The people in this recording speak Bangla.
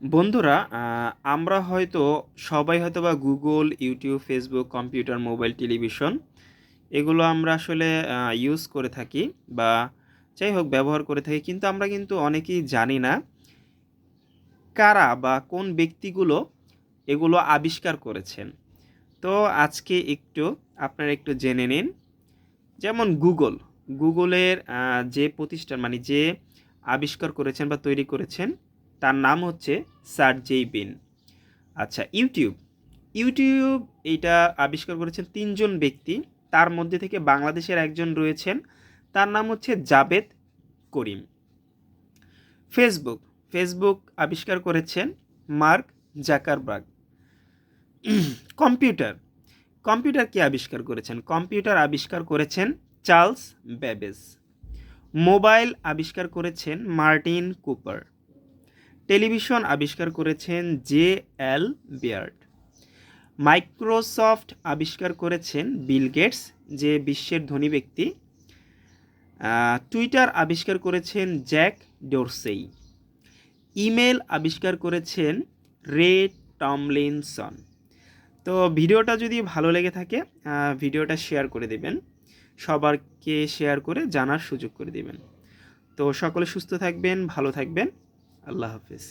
বন্ধুরা আমরা হয়তো সবাই হয়তো বা Google YouTube Facebook computer mobile television এগুলো আমরা আসলে ইউজ করে থাকি বা যাই হোক ব্যবহার করে থাকি, কিন্তু আমরা কিন্তু অনেকেই জানি না কারা বা কোন ব্যক্তিগুলো এগুলো আবিষ্কার করেছেন। তো আজকে একটু আপনারা একটু জেনে নিন, যেমন গুগল গুগলের যে প্রতিষ্ঠান মানে যে আবিষ্কার করেছেন বা তৈরি করেছেন তার নাম হচ্ছে সার্জেই বিন। আচ্ছা ইউটিউব। ইউটিউব এইটা আবিষ্কার করেছেন তিনজন ব্যক্তি। তার মধ্যে থেকে বাংলাদেশের একজন রয়েছেন। তার নাম হচ্ছে জাবেদ করিম। ফেসবুক। ফেসবুক আবিষ্কার করেছেন মার্ক জাকারবার্গ। কম্পিউটার। কম্পিউটার কে আবিষ্কার করেছেন? কম্পিউটার আবিষ্কার করেছেন চার্লস বেবেজ। মোবাইল আবিষ্কার করেছেন মার্টিন কুপার। টেলিভিশন আবিষ্কার করেছেন জে এল বিয়ার্ড। মাইক্রোসফট আবিষ্কার করেছেন বিল গেটস, যে বিশ্বের ধনী ব্যক্তি। টুইটার আবিষ্কার করেছেন জ্যাক ডোরসেই। ইমেল আবিষ্কার করেছেন রে টমলিনসন। তো ভিডিওটা যদি ভালো লেগে থাকে ভিডিওটা শেয়ার করে দেবেন। সবারকে শেয়ার করে জানার সুযোগ করে দেবেন। তো সকলে সুস্থ থাকবেন, ভালো থাকবেন। আল্লাহ হাফিজ